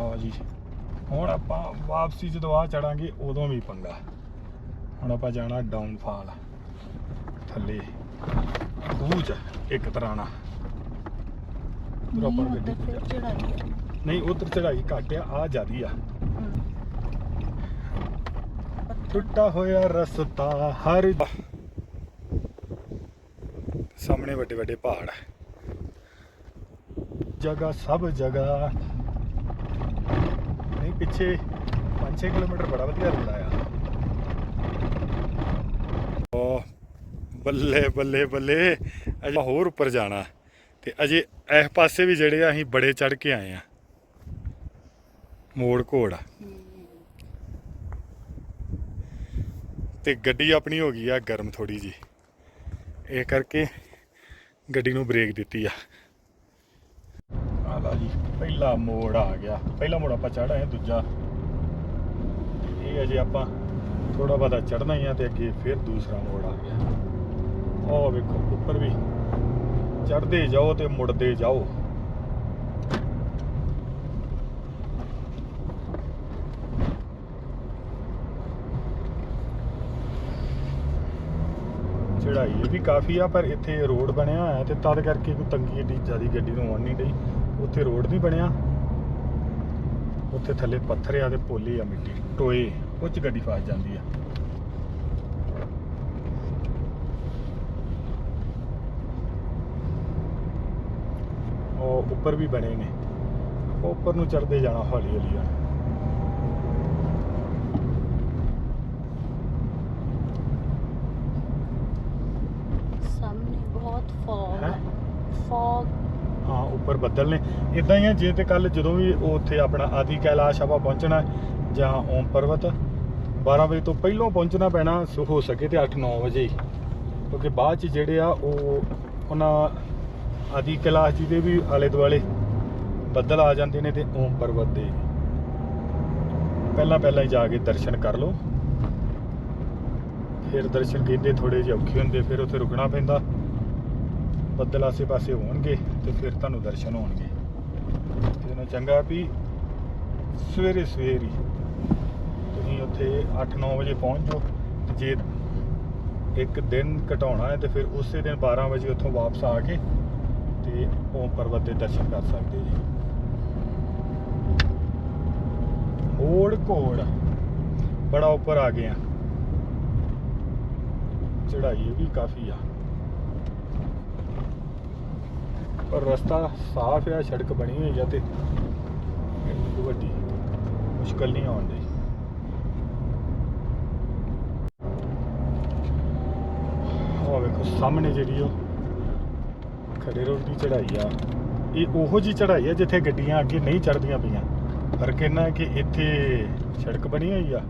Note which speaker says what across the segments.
Speaker 1: ਲਓ ਜੀ। ਹੁਣ ਆਪਾਂ ਵਾਪਸੀ ਜਦੋਂ ਆ ਚੜਾਂਗੇ ਉਦੋਂ ਵੀ ਪੰਗਾ। ਹੁਣ ਆਪਾਂ ਜਾਣਾ ਡਾਊਨਫਾਲ ਥੱਲੇ। ਖੂਹ ਚ ਇੱਕ ਤਰ੍ਹਾਂ ਨਾਲ ਪ੍ਰੋਪਰ ਗੱਡੀ। ਨਹੀਂ ਉਧਰ ਚੜਾਈ ਘੱਟ ਆ ਆ ਜਿਆਦੀ ਆ। ਟੁੱਟਾ ਹੋਇਆ ਰਸਤਾ ਹਰ ਸਾਹਮਣੇ ਵੱਡੇ ਵੱਡੇ ਪਹਾੜ। ਹੈ ਜਗ੍ਹਾ ਸਭ ਜਗ੍ਹਾ। ਨਹੀਂ ਪਿੱਛੇ 5-6 ਕਿਲੋਮੀਟਰ ਬੜਾ ਵਧੀਆ ਰੋਡ ਆਇਆ। ਓ ਬੱਲੇ ਬੱਲੇ ਬੱਲੇ ਅਜੇ ਹੋਰ ਉੱਪਰ ਜਾਣਾ ਤੇ ਅਜੇ ਇਸ ਪਾਸੇ ਵੀ ਜਿਹੜੇ ਆ ਅਸੀਂ ਬੜੇ ਚੜ ਕੇ ਆਏ ਆ ਮੋੜ ਘੋੜ ਤੇ ਗੱਡੀ ਆਪਣੀ ਹੋ ਗਈ ਆ ਗਰਮ ਥੋੜੀ ਜੀ ਇਹ ਕਰਕੇ ਗੱਡੀ ਨੂੰ ਬ੍ਰੇਕ ਦਿੱਤੀ ਆ। ਆ ਲਾ ਜੀ। ਪਹਿਲਾ ਮੋੜ ਆ ਗਿਆ। ਪਹਿਲਾ ਮੋੜ ਆਪਾਂ ਚੜ੍ਹ ਆਏ ਦੂਜਾ। ਤੇ ਇਹ ਅਜੇ ਆਪਾਂ ਥੋੜਾ ਬਹੁਤਾ ਚੜਨਾ ਹੀ ਆ ਤੇ ਅੱਗੇ ਫਿਰ ਦੂਸਰਾ ਮੋੜ ਆ ਗਿਆ। ਉਹ ਵੇਖੋ, ਉੱਪਰ ਵੀ। ਚੜਦੇ ਜਾਓ ਤੇ ਮੁੜਦੇ ਜਾਓ। ਚੜਾਈ ਇਹ ਵੀ ਕਾਫੀ ਆ, ਪਰ ਇੱਥੇ ਰੋਡ ਬਣਿਆ ਹੋਇਆ ਤੇ ਤਦ ਕਰਕੇ ਕੋਈ ਤੰਗੀ ਏਡੀ ਜ਼ਿਆਦੀ ਗੱਡੀ ਨੂੰ ਆਉਣ ਨਹੀਂ ਡਈ। ਉੱਥੇ ਰੋਡ ਨਹੀਂ ਬਣਿਆ। ਉੱਥੇ ਥੱਲੇ ਪੱਥਰ ਆ ਤੇ ਪੋਲੀ ਆ ਮਿੱਟੀ। ਟੋਏ ਉਹ 'ਚ ਗੱਡੀ ਫਸ ਜਾਂਦੀ ਆ। ਉਹ ਉੱਪਰ ਵੀ ਬਣੇ ਨੇ। ਉਹ ਉੱਪਰ ਨੂੰ ਚੜਦੇ ਜਾਣਾ ਹੌਲੀ ਹੌਲੀ ਆ।
Speaker 2: ਸਾਹਮਣੇ ਬਹੁਤ ਫੌਗ? ਫੌਗ
Speaker 1: ਹਾਂ, ਉੱਪਰ ਬੱਦਲ ਨੇ। ਇਦਾਂ ਹੀ ਆ, ਜੇ ਤੇ ਕੱਲ ਜਦੋਂ ਵੀ ਉਹ ਉੱਥੇ ਆਪਣਾ ਆਦਿ ਕੈਲਾਸ਼ ਆਪਾਂ ਪਹੁੰਚਣਾ ਜਾਂ ਓਮ ਪਰਵਤ 12 ਵਜੇ ਤੋਂ ਪਹਿਲਾਂ ਪਹੁੰਚਣਾ ਪੈਣਾ, ਸੋ ਹੋ ਸਕੇ ਤੇ 8-9 ਵਜੇ ਕਿਉਂਕਿ ਬਾਅਦ ਚ ਜਿਹੜੇ ਆ, ਉਹ ਉਹਨਾਂ ਆਦਿ ਕੈਲਾਸ਼ ਜੀ ਦੇ ਵੀ ਆਲੇ ਦੁਆਲੇ ਬੱਦਲ ਆ ਜਾਂਦੇ ਨੇ ਤੇ ਓਮ ਪਰਬਤ ਦੇ। ਪਹਿਲਾਂ ਪਹਿਲਾਂ ਹੀ ਜਾ ਕੇ ਦਰਸ਼ਨ ਕਰ ਲਓ। ਫਿਰ ਦਰਸ਼ਨ ਕਹਿੰਦੇ ਥੋੜੇ ਜਿਹੇ ਔਖੇ ਹੁੰਦੇ, ਫਿਰ ਉੱਥੇ ਰੁਕਣਾ ਪੈਂਦਾ। ਬੱਦਲ ਆਸੇ ਪਾਸੇ ਹੋਣਗੇ। ਤੇ ਫਿਰ ਤੁਹਾਨੂੰ ਦਰਸ਼ਨ ਹੋਣਗੇ। ਤੇ ਨਾ ਚੰਗਾ ਵੀ ਸਵੇਰੇ ਸਵੇਰ ਹੀ ਤੁਸੀਂ ਉੱਥੇ 8-9 ਵਜੇ ਪਹੁੰਚ ਜਾਓ ਤੇ ਜੇ ਇੱਕ ਦਿਨ ਘਟਾਉਣਾ ਹੈ ਤੇ ਫਿਰ ਉਸੇ ਦਿਨ 12 ਵਜੇ ਉੱਥੋਂ ਵਾਪਸ ਆ ਕੇ ਤੇ ਓਮ ਪਰਬਤ ਦੇ ਦਰਸ਼ਨ ਕਰ ਸਕਦੇ ਜੀ। ਮੋੜ ਘੋੜ, ਬੜਾ ਉੱਪਰ ਆ ਗਏ ਆ। ਚੜਾਈ ਵੀ ਕਾਫੀ ਆ ਪਰ ਰਸਤਾ ਸਾਫ਼ ਆ, ਸੜਕ ਬਣੀ ਹੋਈ ਆ ਤੇ ਵੱਡੀ ਮੁਸ਼ਕਲ ਨਹੀਂ ਆਉਂਦੀ ਉਹ ਵੇਖੋ, ਸਾਹਮਣੇ ਜਿਹੜੀ ਉਹ ਖੜੇ ਰੋਡ ਦੀ ਚੜਾਈ ਆ, ਇਹ ਉਹੋ ਜੀ ਚੜ੍ਹਾਈ ਆ ਜਿੱਥੇ ਗੱਡੀਆਂ ਅੱਗੇ ਨਹੀਂ ਚੜ੍ਹਦੀਆਂ ਪਈਆਂ। ਫ਼ਰਕ ਇਹਨਾਂ ਕਿ ਇੱਥੇ ਸੜਕ ਬਣੀ ਹੋਈ ਆ।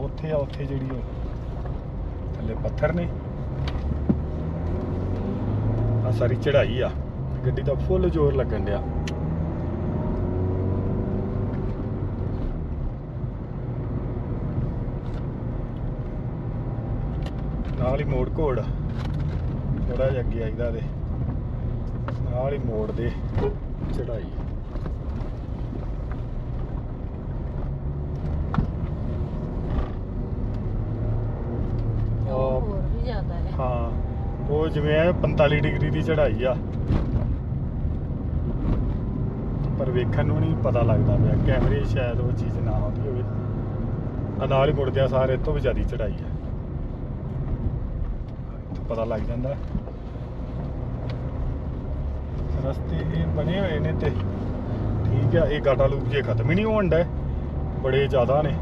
Speaker 1: ਉੱਥੇ ਆ, ਉੱਥੇ ਜਿਹੜੀ ਉਹ ਥੱਲੇ ਪੱਥਰ ਨੇ। ਆ ਸਾਰੀ ਚੜਾਈ ਆ ਗੱਡੀ ਦਾ ਫੁੱਲ ਜ਼ੋਰ ਲੱਗਣ ਡਿਆ। ਨਾਲ ਹੀ ਮੋੜ ਘੋੜ ਥੋੜਾ ਜਿਹਾ ਅੱਗੇ ਆਈਦਾ ਦੇ। ਨਾਲ ਹੀ ਮੋੜ ਦੇ ਚੜਾਈ
Speaker 2: ਹੋਰ ਵੀ ਜ਼ਿਆਦਾ ਹੈ।
Speaker 1: ਹਾਂ। ਉਹ ਜਿਵੇਂ ਹੈ 45 ਡਿਗਰੀ ਦੀ ਚੜ੍ਹਾਈ ਆ। ਪਰ ਵੇਖਣ ਨੂੰ ਨਹੀਂ ਪਤਾ ਲੱਗਦਾ ਪਿਆ, ਕੈਮਰੇ ਸ਼ਾਇਦ ਉਹ ਚੀਜ਼ ਨਾ ਆਉਂਦੀ ਹੋਵੇ। ਆ ਨਾਲ ਹੀ ਮੁੜਦਿਆਂ ਸਾਰੇ, ਇਹ ਵੀ ਜ਼ਿਆਦਾ ਚੜ੍ਹਾਈ ਆ। ਪਤਾ ਲੱਗ ਜਾਂਦਾ। ਰਸਤੇ ਇਹ ਬਣੇ ਹੋਏ ਨੇ ਤੇ ਠੀਕ ਆ, ਇਹ ਗਾਟਾ ਲੂਪ ਜੇ ਖਤਮ ਹੀ ਨਹੀਂ ਹੋਣ ਡੇ ਬੜੇ ਜ਼ਿਆਦਾ ਨੇ।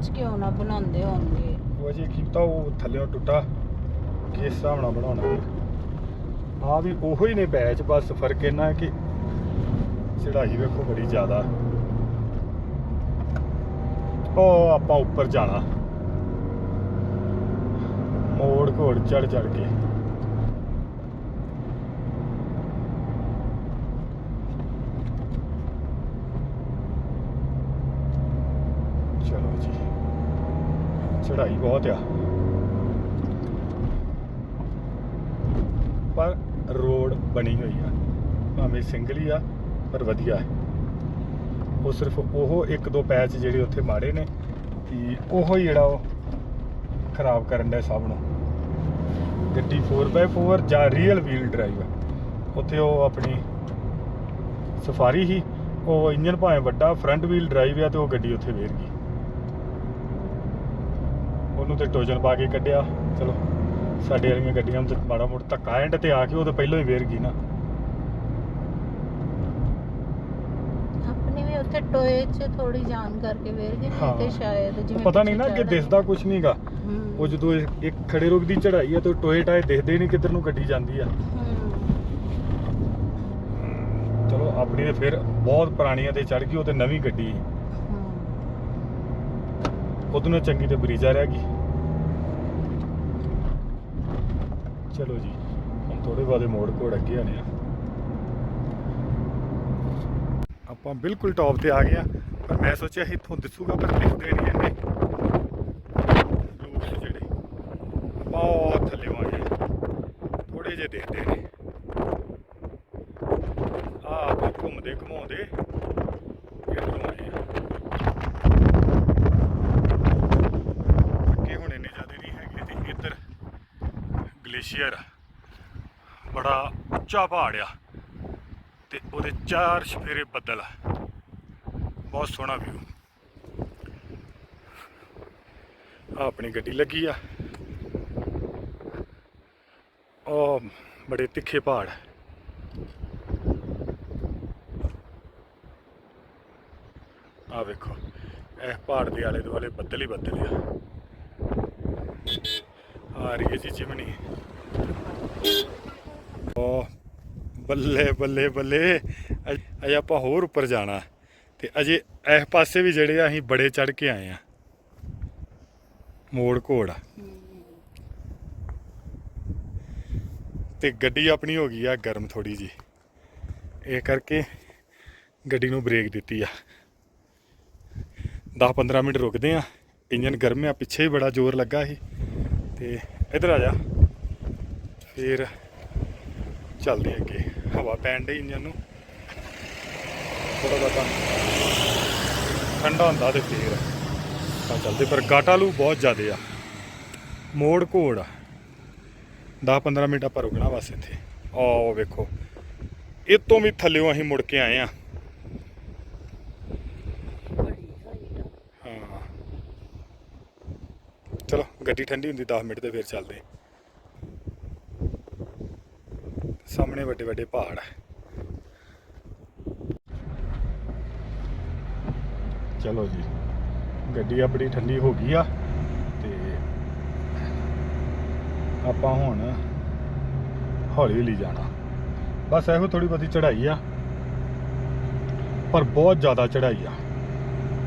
Speaker 2: ਉਹ ਪੈਚ ਕਿਉਂ ਬਣਾਉਂਦੇ ਹੋਣਗੇ।
Speaker 1: ਉਹ ਅਜੇ ਕੀਤਾ ਉਹ ਥੱਲੇੋਂ ਟੁੱਟਾ, ਕਿਸ ਹਿਸਾਬ ਨਾਲ ਬਣਾਉਣਾ ਆ ਵੀ ਉਹੋ ਹੀ ਨੇ ਬੈਚ ਬਸ ਫ਼ਰਕ ਇਹਨਾਂ ਹੈ ਕਿ ਚੜਾਈ ਵੇਖੋ ਬੜੀ ਜ਼ਿਆਦਾ। ਉਹ ਆਪਾਂ ਉੱਪਰ ਜਾਣਾ। ਮੋੜ ਘੋੜ ਚੜ ਚੜ ਕੇ। ਚੜ੍ਹਾਈ ਬਹੁਤ ਆ। ਪਰ ਰੋਡ ਬਣੀ ਹੋਈ ਆ। ਭਾਵੇਂ ਸਿੰਗਲੀ ਆ, ਪਰ ਵਧੀਆ ਹੈ। ਉਹ ਸਿਰਫ ਉਹ ਇੱਕ ਦੋ ਪੈਚ ਜਿਹੜੇ ਉੱਥੇ ਮਾੜੇ ਨੇ ਕਿ ਉਹ ਹੀ ਜਿਹੜਾ ਉਹ ਖਰਾਬ ਕਰਨ ਦਾ ਸਭ ਨੂੰ। ਗੱਡੀ 4x4 ਜਾਂ ਰੀਅਲ ਵੀਲ ਡਰਾਈਵ ਉੱਥੇ ਉਹ ਆਪਣੀ ਸਫਾਰੀ ਹੀ ਉਹ ਇੰਜਨ ਭਾਵੇਂ ਵੱਡਾ ਫਰੰਟ ਵੀਲ ਡਰਾਈਵ ਆ ਤੇ ਉਹ ਗੱਡੀ ਉੱਥੇ ਵੇਰ ਗਈ। ਉਹਨੂੰ ਤੇ ਟੋਜਨ ਪਾ ਕੇ ਕੱਢਿਆ ਚਲੋ ਸਾਡੇ ਵਾਲੀਆਂ ਗੱਡੀਆਂ ਨੂੰ ਤੇ ਮਾੜਾ ਮੋਟਾ ਧੱਕਾ ਐਂਡ ਤੇ ਆ ਕੇ ਉਹ ਤਾਂ ਪਹਿਲਾਂ ਹੀ ਵੇਰ ਗਈ ਨਾ
Speaker 2: ਆਪਣੀ ਵੀ ਉੱਥੇ ਟੋਏ 'ਚ ਥੋੜੀ ਜਾਨ ਕਰਕੇ ਵੇਰ ਗਏ
Speaker 1: ਹਾਂ।
Speaker 2: ਤੇ ਸ਼ਾਇਦ ਜਿਵੇਂ
Speaker 1: ਪਤਾ ਨਹੀਂ ਨਾ ਕਿ। ਦਿਸਦਾ ਕੁਝ ਨਹੀਂਗਾ। ਉਹ ਜਦੋਂ ਇੱਕ ਖੜੇ ਦੀ ਚੜਾਈ ਆ ਤੇ ਟੋਏ ਟਾਏ ਦਿਖਦੇ ਨਹੀਂ ਕਿੱਧਰ ਨੂੰ ਗੱਡੀ ਜਾਂਦੀ ਆ। ਚਲੋ ਆਪਣੀ ਤੇ ਫਿਰ ਬਹੁਤ ਪੁਰਾਣੀਆਂ ਤੇ ਚੜ ਗਈ ਉਹ ਤੇ ਨਵੀਂ ਗੱਡੀ। ਉਹਦੋਂ ਚੰਗੀ ਤੇ ਬਰੀਜਾ ਰਹਿ ਗਈ ਚਲੋ ਜੀ, ਹੁਣ ਥੋੜੇ ਬਾਅਦ ਮੋੜ ਕੋੜ ਅੱਗੇ ਆਣੇ ਆ। ਆਪਾਂ ਬਿਲਕੁਲ ਟੌਪ ਤੇ ਆ ਗਏ ਆ, ਪਰ ਮੈਂ ਸੋਚਿਆ ਸੀ ਇੱਥੋਂ ਦਿਸੂਗਾ, ਪਰ ਦਿਖਦੇ ਨਹੀਂ ਇੰਨੇ। ਲੂਪਸ ਜਿਹੜੇ ਬਹੁਤ ਥੱਲੇ ਆ ਗਏ ਥੋੜੇ ਜਿਹੇ ਦਿਖਦੇ ਨੇ। ਆ ਆਪਾਂ ਘੁੰਮਦੇ ਘੁਮਾਉਂਦੇ ਇੱਧਰੋਂ ਆਏ ਆ ਅੱਗੇ ਹੁਣ ਇੰਨੇ ਜ਼ਿਆਦਾ ਨਹੀਂ ਹੈਗੇ ਤੇ ਇੱਧਰ ਗਲੇਸ਼ੀਅਰ ਬੜਾ ਉੱਚਾ ਪਹਾੜ ਆ ਤੇ ਉਹਦੇ ਚਾਰ ਸਫੇਰੇ ਬੱਦਲ ਆ। ਬਹੁਤ ਸੋਹਣਾ ਵਿਊ ਆ ਆਪਣੀ ਗੱਡੀ ਲੱਗੀ ਆ। ਉਹ ਬੜੇ ਤਿੱਖੇ ਪਹਾੜ। ਆ ਵੇਖੋ, ਇਹ ਪਹਾੜ ਦੇ ਆਲੇ ਦੁਆਲੇ ਬੱਦਲ ਹੀ ਬੱਦਲ ਆ। ਆ ਰਹੀ ਹੈ ਜੀ ਚਿਮਨੀ ਓ ਬੱਲੇ ਬੱਲੇ। ਬੱਲੇ ਅਜੇ ਆਪਾਂ ਹੋਰ ਉੱਪਰ ਜਾਣਾ। ਤੇ ਅਜੇ ਇਸ ਪਾਸੇ ਵੀ ਜਿਹੜੇ ਆ, ਅਸੀਂ ਬੜੇ ਚੜ ਕੇ ਆਏ ਆ। ਮੋੜ ਘੋੜ। ਤੇ ਗੱਡੀ ਆਪਣੀ ਹੋ ਗਈ ਆ ਗਰਮ ਥੋੜੀ ਜੀ ਇਹ ਕਰਕੇ ਗੱਡੀ ਨੂੰ ਬ੍ਰੇਕ ਦਿੱਤੀ ਆ। 10-15 ਮਿੰਟ ਰੁਕਦੇ ਆ। ਇੰਜਨ ਗਰਮ ਆ, ਪਿੱਛੇ ਹੀ ਬੜਾ ਜ਼ੋਰ ਲੱਗਾ ਸੀ। ਤੇ ਇਧਰ ਆ ਜਾ। ਫਿਰ ਚੱਲਦੇ ਅੱਗੇ। ਹਵਾ ਪੈਣ ਡਈ ਇੰਜਨ ਨੂੰ। ਥੋੜਾ ਬਹੁਤਾ ਠੰਡਾ ਹੁੰਦਾ ਤੇ ਫੇਰ ਤਾਂ ਚੱਲਦੇ। ਪਰ ਗਾਟਾਲੂ ਬਹੁਤ ਜ਼ਿਆਦੇ ਆ। ਮੋੜ ਘੋੜ ਆ। 10-15 ਮਿੰਟ ਆਪਾਂ ਰੁਕਣਾ ਬਸ ਇੱਥੇ। ਆਓ ਵੇਖੋ। ਇਹ ਤੋਂ ਵੀ ਥੱਲਿਓਂ ਅਸੀਂ ਮੁੜ ਕੇ ਆਏ ਆ। ਹਾਂ। ਚਲੋ, ਗੱਡੀ ਠੰਡੀ ਹੁੰਦੀ 10 ਮਿੰਟ ਤੇ ਫਿਰ ਚੱਲਦੇ। ਸਾਹਮਣੇ ਵੱਡੇ ਵੱਡੇ ਪਹਾੜ ਚਲੋ ਜੀ, ਗੱਡੀ ਆਪਣੀ ਠੰਡੀ ਹੋ ਗਈ ਆ ਤੇ ਆਪਾਂ ਹੁਣ ਹੌਲੀ ਹੌਲੀ ਜਾਣਾ। ਬਸ ਇਹੋ ਥੋੜੀ ਬਹੁਤੀ ਚੜ੍ਹਾਈ ਆ, ਪਰ ਬਹੁਤ ਜ਼ਿਆਦਾ ਚੜ੍ਹਾਈ ਆ।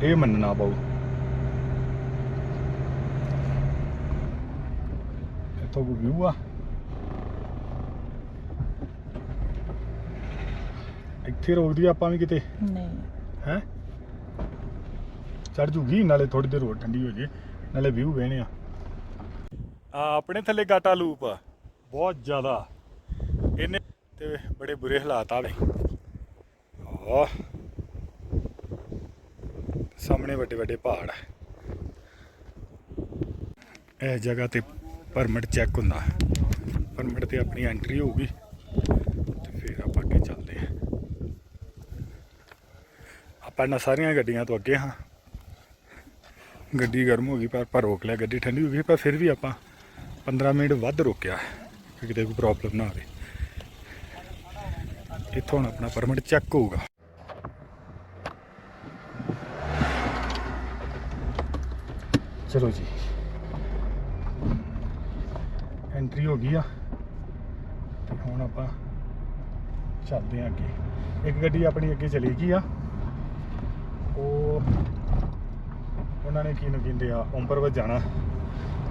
Speaker 1: ਇਹ ਮੰਨਣਾ ਪਊ। ਇੱਥੋਂ ਕੋਈ ਵਿਊ ਆ? ਇੱਥੇ ਰੋਕਦੀ ਆਪਾਂ ਵੀ ਕਿਤੇ?
Speaker 2: ਨਹੀਂ।
Speaker 1: ਹੈ? ਚੜ ਜੂਗੀ ਨਾਲੇ ਥੋੜੀ ਦੇਰ ਹੋਰ ਠੰਡੀ ਹੋ ਜੇ ਨਾਲੇ ਵਿਊ ਵੇਣੇ ਆ। ਆ ਆਪਣੇ ਥੱਲੇ ਗਾਟਾ ਲੂਪ ਆ ਬਹੁਤ ਜ਼ਿਆਦਾ। ਇਹਨੇ ਤੇ ਬੜੇ ਬੁਰੇ ਹਾਲਾਤ ਆ ਵੇ। ਆ ਸਾਹਮਣੇ ਵੱਡੇ ਵੱਡੇ ਪਹਾੜ ਇਹ ਜਗ੍ਹਾ ਤੇ ਪਰਮਿਟ ਚੈੱਕ ਹੁੰਦਾ। ਪਰਮਿਟ ਤੇ ਆਪਣੀ ਐਂਟਰੀ ਹੋਊਗੀ ਤੇ ਫਿਰ ਆਪਾਂ ਅੱਗੇ ਚੱਲਦੇ ਹਾਂ ਆਪਾਂ ਸਾਰੀਆਂ ਗੱਡੀਆਂ ਤੋਂ ਅੱਗੇ ਹਾਂ। ਗੱਡੀ ਗਰਮ ਹੋ ਗਈ, ਪਰ ਪਰ ਰੋਕ ਲਿਆ, ਗੱਡੀ ਠੰਡੀ ਹੋ ਗਈ, ਪਰ ਫਿਰ ਵੀ ਆਪਾਂ 15 ਮਿੰਟ ਵੱਧ ਰੋਕਿਆ ਕਿ ਕਿਤੇ ਕੋਈ ਪ੍ਰੋਬਲਮ ਨਾ ਆਵੇ। ਇੱਥੋਂ ਹੁਣ ਆਪਣਾ ਪਰਮਿਟ ਚੈੱਕ ਹੋਊਗਾ। ਚਲੋ ਜੀ। ਐਂਟਰੀ ਹੋ ਗਈ ਆ। ਤੇ ਹੁਣ ਆਪਾਂ ਚੱਲਦੇ ਹਾਂ ਅੱਗੇ। ਇੱਕ ਗੱਡੀ ਆਪਣੀ ਅੱਗੇ ਚਲੀ ਗਈ ਆ। ਉਹ ਉਹਨਾਂ ਨੇ ਕੀ ਨੂੰ ਕਹਿੰਦੇ ਆ ਓਮਪਰਵਤ ਜਾਣਾ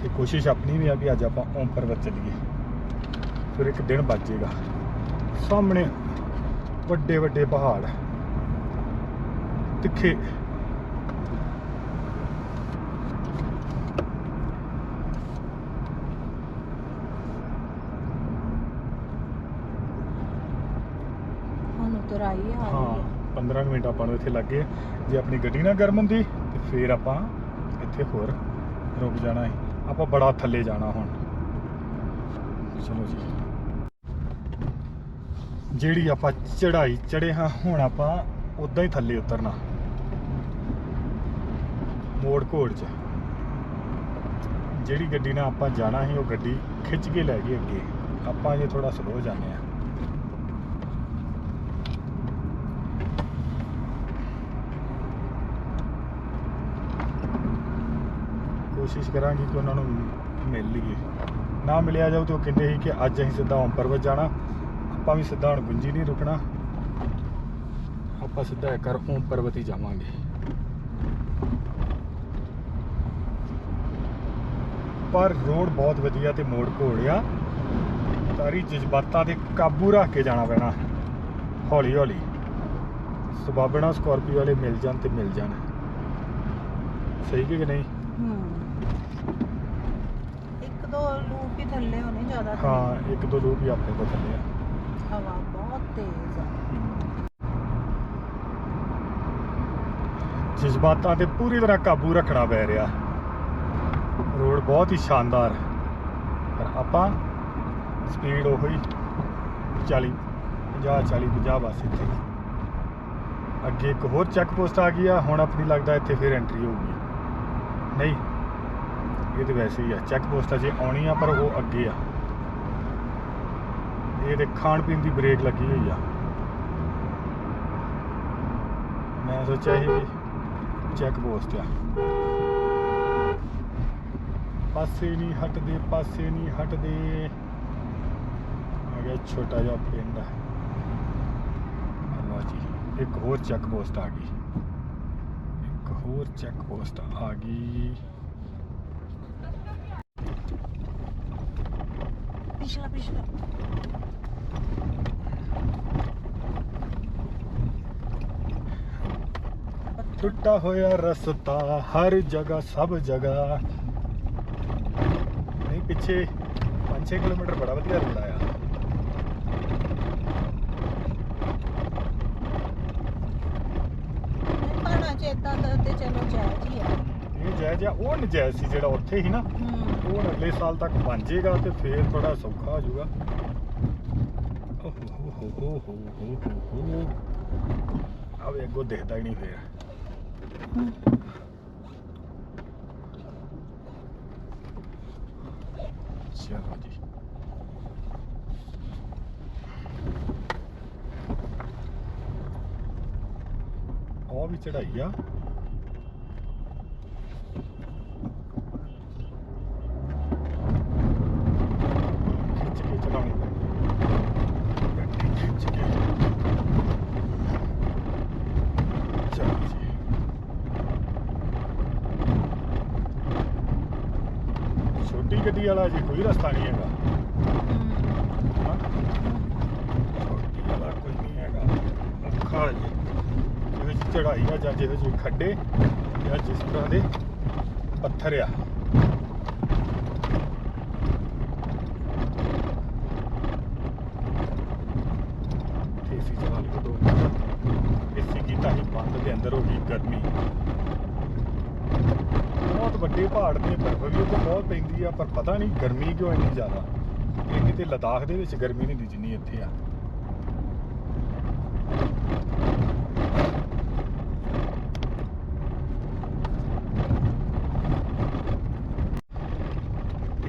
Speaker 1: ਤੇ ਕੋਸ਼ਿਸ਼ ਆਪਣੀ ਵੀ ਆ ਵੀ ਅੱਜ ਆਪਾਂ ਓਮਪਰਵਤ ਚੱਲੀਏ। ਫਿਰ ਇੱਕ ਦਿਨ ਬਚ ਜਾਏਗਾ ਸਾਹਮਣੇ ਵੱਡੇ ਵੱਡੇ ਪਹਾੜ। ਤਿੱਖੇ। ਹਾਂ। 15 ਕੁ ਮਿੰਟ ਆਪਾਂ ਨੂੰ ਇੱਥੇ ਲੱਗੇ ਜੇ ਆਪਣੀ ਗੱਡੀ ਨਾ ਗਰਮ ਹੁੰਦੀ, ਤੇ ਫੇਰ ਆਪਾਂ ਇੱਥੇ ਹੋਰ ਰੁਕ ਜਾਣਾ ਹੈ। ਆਪਾਂ ਬੜਾ ਥੱਲੇ ਜਾਣਾ ਹੁਣ। ਚਲੋ ਜੀ। ਜਿਹੜੀ ਆਪਾਂ ਚੜਾਈ ਚੜੇ ਹਾਂ, ਹੁਣ ਆਪਾਂ ਉਦਾਂ ਹੀ ਥੱਲੇ ਉਤਰਨਾ। ਮੋੜ ਘੋੜ ਚ। ਜਿਹੜੀ ਗੱਡੀ ਨਾਲ ਆਪਾਂ ਜਾਣਾ ਸੀ ਉਹ ਗੱਡੀ ਖਿੱਚ ਕੇ ਲੈ ਗਈ ਅੱਗੇ। ਆਪਾਂ ਜੇ ਥੋੜਾ ਸਲੋ ਜਾਂਦੇ ਆ ਕੋਸ਼ਿਸ਼ ਕਰਾਂਗੇ ਕਿ ਉਹਨਾਂ ਨੂੰ ਮਿਲ ਲਈਏ। ਨਾ ਮਿਲਿਆ ਜਾਊ ਤੇ ਉਹ ਕਹਿੰਦੇ ਸੀ ਕਿ ਅੱਜ ਅਸੀਂ ਸਿੱਧਾ ਓਮ ਪਰਬਤ ਜਾਣਾ। ਆਪਾਂ ਵੀ ਸਿੱਧਾ ਹੁਣ ਗੁੰਜੀ ਨਹੀਂ ਰੁਕਣਾ। ਆਪਾਂ ਸਿੱਧਾ ਕਰ ਓਮ ਪਰਬਤ ਹੀ ਜਾਵਾਂਗੇ। ਪਰ ਰੋਡ ਬਹੁਤ ਵਧੀਆ ਤੇ ਮੋੜ ਘੋੜਿਆ ਸਾਰੀ ਜਜ਼ਬਾਤਾਂ ਤੇ ਕਾਬੂ ਰੱਖ ਕੇ ਜਾਣਾ ਪੈਣਾ। ਹੌਲੀ ਹੌਲੀ। ਸੁਬਾਬਣਾ ਸਕਾਰਪੀਓ ਵਾਲੇ ਮਿਲ ਜਾਣ ਤੇ ਮਿਲ ਜਾਣ। ਸਹੀ ਕਿ ਨਹੀਂ?
Speaker 2: ਹੂੰ। ਦੋ ਲੂਪ ਹੀ ਥੱਲੇ ਹੋਣੇ ਜ਼ਿਆਦਾ
Speaker 1: ਹਾਂ ਇੱਕ ਦੋ ਲੋਕ ਹੀ ਆਪਣੇ ਕੋਲ ਥੱਲੇ ਆ।
Speaker 2: ਨਹੀਂ। ਹਵਾ ਬਹੁਤ ਤੇਜ਼ ਆ।
Speaker 1: ਜਜ਼ਬਾਤਾਂ ਤੇ ਪੂਰੀ ਤਰ੍ਹਾਂ ਕਾਬੂ ਰੱਖਣਾ ਪੈ ਰਿਹਾ। ਰੋਡ ਬਹੁਤ ਹੀ ਸ਼ਾਨਦਾਰ। ਪਰ ਆਪਾਂ ਸਪੀਡ ਉਹ ਹੀ 40 50 40 50 ਬਸ ਇੱਥੇ। ਅੱਗੇ ਇੱਕ ਹੋਰ ਚੈੱਕ ਪੋਸਟ ਆ ਗਈ ਆ ਹੁਣ ਆਪਣੀ ਲੱਗਦਾ ਇੱਥੇ ਫਿਰ ਐਂਟਰੀ ਹੋਊਗੀ। ਨਹੀਂ ਇਹ ਤੇ ਵੈਸੇ ਹੀ ਆ। ਚੈੱਕ ਪੋਸਟ ਅਜੇ ਆਉਣੀ ਆ, ਪਰ ਉਹ ਅੱਗੇ ਆ। ਇਹ ਤੇ ਖਾਣ ਪੀਣ ਦੀ ਬ੍ਰੇਕ ਲੱਗੀ ਹੋਈ ਆ। ਮੈਂ ਸੋਚਿਆ ਸੀ ਵੀ ਚੈੱਕ ਪੋਸਟ ਆ। ਪਾਸੇ ਨਹੀਂ ਹਟਦੇ, ਪਾਸੇ ਨਹੀਂ ਹਟਦੇ। ਆ ਗਿਆ ਛੋਟਾ ਜਿਹਾ ਪਿੰਡ। ਲਓ ਜੀ, ਇੱਕ ਹੋਰ ਚੈੱਕ ਪੋਸਟ ਆ ਗਈ। ਇੱਕ ਹੋਰ ਚੈੱਕ ਪੋਸਟ ਆ ਗਈ।
Speaker 2: ਪਿਛਲਾ ਪਿਛਲਾ।
Speaker 1: ਟੁੱਟਾ ਹੋਇਆ ਰਸਤਾ ਹਰ ਜਗ੍ਹਾ ਸਭ ਜਗ੍ਹਾ। ਨਹੀਂ ਪਿੱਛੇ 5-6 ਕਿਲੋਮੀਟਰ ਬੜਾ ਵਧੀਆ ਰੋਡ ਆਇਆ
Speaker 2: ਪਾਣਾ ਚੇਤਾ ਦਾ ਤੇ ਚਲੋ ਜਾਇਜ਼ ਹੀ ਆ।
Speaker 1: ਇਹ ਜਾਇਜ਼ ਆ ਉਹ ਨਜਾਇਜ਼ ਸੀ ਜਿਹੜਾ ਉੱਥੇ ਹੀ ਨਾ। ਉਹ ਅਗਲੇ ਸਾਲ ਤੱਕ ਬਣ ਜਾਏਗਾ ਤੇ ਫੇਰ ਥੋੜਾ ਸੌਖਾ ਹੋ ਜਾਊਗਾ। ਓਹ ਹੋ ਅੱਗੋਂ ਦਿਖਦਾ ਹੀ ਨਹੀਂ ਫੇਰ। ਚਲੋ ਜੀ। ਉਹ ਵੀ ਚੜਾਈ ਆ ਖਿੱਚ ਕੇ ਚਲਾਉਣੀ ਪੈਂਦੀ ਗੱਡੀ ਖਿੱਚ ਕੇ ਚਲੋ ਜੀ ਛੋਟੀ ਵਾਲਾ ਜੀ, ਕੋਈ ਰਸਤਾ ਨਹੀਂ ਹੈਗਾ। ਛੋਟੀ ਵਾਲਾ ਕੋਈ ਨਹੀਂ ਹੈਗਾ। ਔਖਾ ਜੀ, ਜਿਹਦੇ ਚੜਾਈ ਆ ਜਾਂ ਜਿਹਦੇ ਵਿੱਚ ਖੱਡੇ ਜਾਂ ਜਿਸ ਤਰ੍ਹਾਂ ਦੇ ਪੱਥਰ ਆ। ਏਸੀ ਚਲਾ ਲਿਓ ਦੋ ਏਸੀ ਕੀਤਾ ਹੀ ਬੰਦ ਦੇ ਅੰਦਰ ਹੋ ਗਈ ਗਰਮੀ। ਬਹੁਤ ਵੱਡੇ ਪਹਾੜ ਨੇ ਬਰਫ਼ ਵੀ ਬਹੁਤ ਪੈਂਦੀ ਆ, ਪਰ ਪਤਾ ਨਹੀਂ ਗਰਮੀ ਕਿਉਂ ਇੰਨੀ ਜ਼ਿਆਦਾ? ਇੰਨੀ ਤੇ ਲਦਾਖ ਦੇ ਵਿੱਚ ਗਰਮੀ ਨਹੀਂ ਦੀ ਜਿੰਨੀ ਇੱਥੇ ਆ।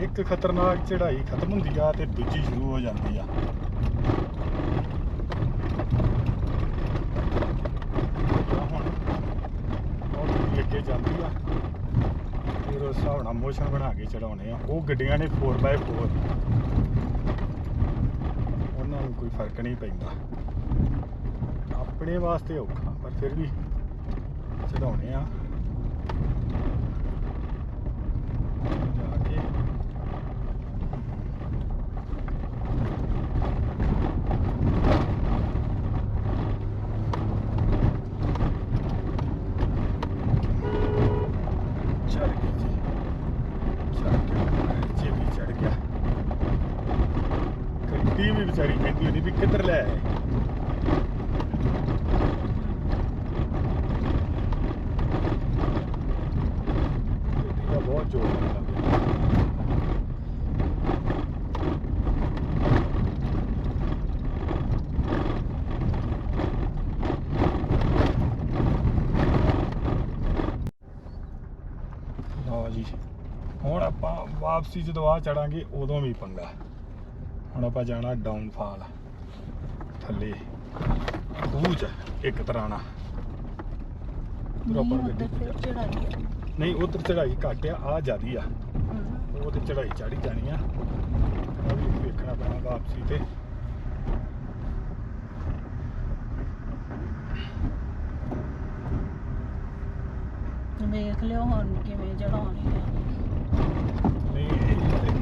Speaker 1: ਇੱਕ ਖਤਰਨਾਕ ਚੜ੍ਹਾਈ ਖਤਮ ਹੁੰਦੀ ਆ ਤੇ ਦੂਜੀ ਸ਼ੁਰੂ ਹੋ ਜਾਂਦੀ ਆ ਆਹ ਹੁਣ ਉਹ ਗੱਡੀ ਅੱਗੇ ਜਾਂਦੀ ਆ ਫਿਰ ਉਸ ਹਿਸਾਬ ਬਣਾ ਕੇ ਚੜਾਉਣੇ ਆ। ਉਹ ਗੱਡੀਆਂ ਨੇ 4x4 ਉਹਨਾਂ ਨੂੰ ਕੋਈ ਫ਼ਰਕ ਨਹੀਂ ਪੈਂਦਾ। ਆਪਣੇ ਵਾਸਤੇ ਔਖਾ, ਪਰ ਫਿਰ ਵੀ ਚੜਾਉਣੇ ਆ। ਕਿੱਧਰ ਲੈ ਆਏ? ਬਹੁਤ ਜ਼ੋਰ ਜੀ, ਹੁਣ ਆਪਾਂ ਵਾਪਸੀ ਜਦੋਂ ਆ ਚੜਾਂਗੇ ਉਦੋਂ ਵੀ ਪੰਗਾ। ਹੁਣ ਆਪਾਂ ਜਾਣਾ ਡਾਊਨਫਾਲ ਥੱਲੇ ਚ ਇੱਕ ਤਰ੍ਹਾਂ ਨਾਲ ਪ੍ਰੋਪਰ ਗੱਡੀ
Speaker 2: ਆ।
Speaker 1: ਨਹੀਂ ਉਧਰ ਚੜਾਈ ਘੱਟ ਆ ਆ ਜ਼ਿਆਦੀ ਆ। ਉਹ ਤੇ ਚੜਾਈ ਚੜੀ ਜਾਣੀ ਆ। ਉਹ ਵੀ ਵੇਖਣਾ ਪੈਣਾ ਵਾਪਸੀ ਤੇ।
Speaker 2: ਵੇਖ ਲਿਓ ਹੁਣ ਕਿਵੇਂ ਚੜਾਉਣੀ ਆ
Speaker 1: ਨਹੀਂ ਇਹ ਤੇ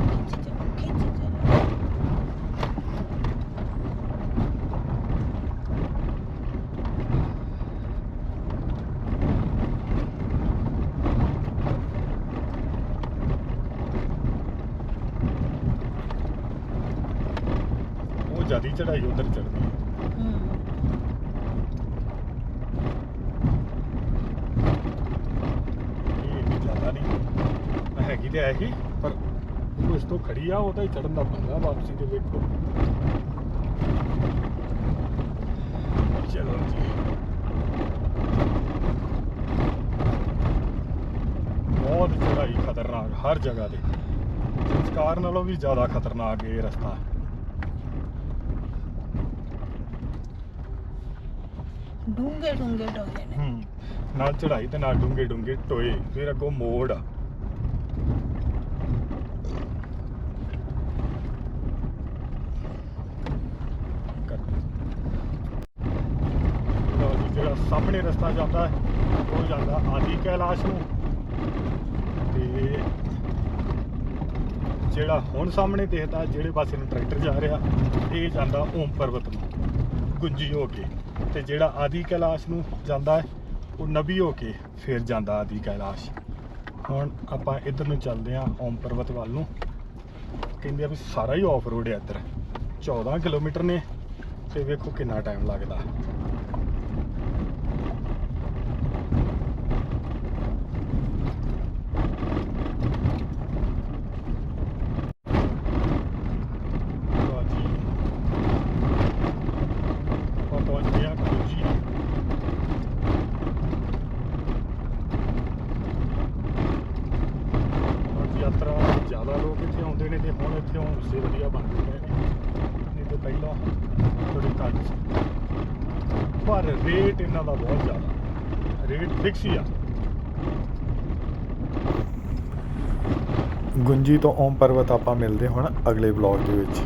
Speaker 2: ਖਿੱਚ ਚੱਲੋ, ਖਿੱਚ ਚੱਲੋ।
Speaker 1: ਉਹ ਜ਼ਿਆਦੀ ਚੜਾਈ ਉਧਰ ਚੜਦੀ
Speaker 2: ਹਮ।
Speaker 1: ਇਹ ਇੰਨੀ ਜ਼ਿਆਦਾ ਨਹੀਂ। ਹੈਗੀ ਤੇ ਹੈਗੀ ਪਰ ਉਹ ਇਸ ਤੋਂ ਖੜੀ ਆ, ਉਹ ਹੀ ਚੜਨ ਦਾ ਪੰਗਾ ਵਾਪਸੀ ਤੇ ਵੇਖੋ। ਚਲੋ ਜੀ। ਬਹੁਤ ਚੜਾਈ ਖਤਰਨਾਕ ਹਰ ਜਗ੍ਹਾ ਤੇ। ਸੰਸਕਾਰ ਨਾਲੋਂ ਵੀ ਜ਼ਿਆਦਾ ਖਤਰਨਾਕ ਇਹ ਰਸਤਾ।
Speaker 2: ਡੂੰਘੇ ਡੂੰਘੇ ਡੋਏ ਨੇ।
Speaker 1: ਹੂੰ, ਨਾਲ ਚੜਾਈ ਤੇ ਨਾਲ ਡੂੰਗੇ ਡੂੰਗੇ ਟੋਏ, ਫਿਰ ਅੱਗੋਂ ਮੋੜ। ਆ ਜਿਹੜਾ ਸਾਹਮਣੇ ਰਸਤਾ ਜਾਂਦਾ ਹੈ, ਉਹ ਜਾਂਦਾ ਆਦੀ ਕੈਲਾਸ਼ ਨੂੰ। ਤੇ ਜਿਹੜਾ ਹੁਣ ਸਾਹਮਣੇ ਦਿਖਦਾ, ਜਿਹੜੇ ਪਾਸੇ ਨੂੰ ਟਰੈਕਟਰ ਜਾ ਰਿਹਾ, ਇਹ ਜਾਂਦਾ ਓਮ ਪਰਬਤ ਨੂੰ। ਗੁੰਜੀ ਹੋ ਕੇ। ਤੇ ਜਿਹੜਾ ਆਦੀ ਕੈਲਾਸ਼ ਨੂੰ ਜਾਂਦਾ ਹੈ, ਉਹ ਨਬੀ ਹੋ ਕੇ ਫਿਰ ਜਾਂਦਾ ਆਦੀ ਕੈਲਾਸ਼। ਹੁਣ ਆਪਾਂ ਇੱਧਰ ਨੂੰ ਚੱਲਦੇ ਆਂ ਓਮ ਪਰਬਤ ਵੱਲ ਨੂੰ। ਕਹਿੰਦੇ ਆ ਵੀ ਸਾਰਾ ਹੀ ਆਫ ਰੋਡ ਹੈ ਇੱਧਰ। 14 ਕਿਲੋਮੀਟਰ ਨੇ, ਤੇ ਵੇਖੋ ਕਿੰਨਾ ਟਾਈਮ ਲੱਗਦਾ ਲਓ ਜੀ ਆਪਾਂ ਪਹੁੰਚ ਗਏ ਹਾਂ ਗੁੰਜੀ ਹੁਣ ਯਾਤਰਾ ਜ਼ਿਆਦਾ ਲੋਕ ਇੱਥੇ ਆਉਂਦੇ ਨੇ ਤੇ ਹੁਣ ਇੱਥੇ ਸੇ ਵਧੀਆ ਬਣ ਗਏ ਨੇ ਨਹੀਂ ਤੇ ਪਹਿਲਾਂ ਥੋੜੀ ਘੱਟ ਸੀ ਪਰ ਰੇਟ ਇਹਨਾਂ ਦਾ ਬਹੁਤ ਜ਼ਿਆਦਾ। ਰੇਟ ਫਿਕਸ ਹੀ ਆ। ਗੁੰਜੀ ਤੋਂ ਓਮ ਪਰਬਤ ਆਪਾਂ ਮਿਲਦੇ ਹੁਣ ਅਗਲੇ ਵਲੌਗ ਦੇ ਵਿੱਚ।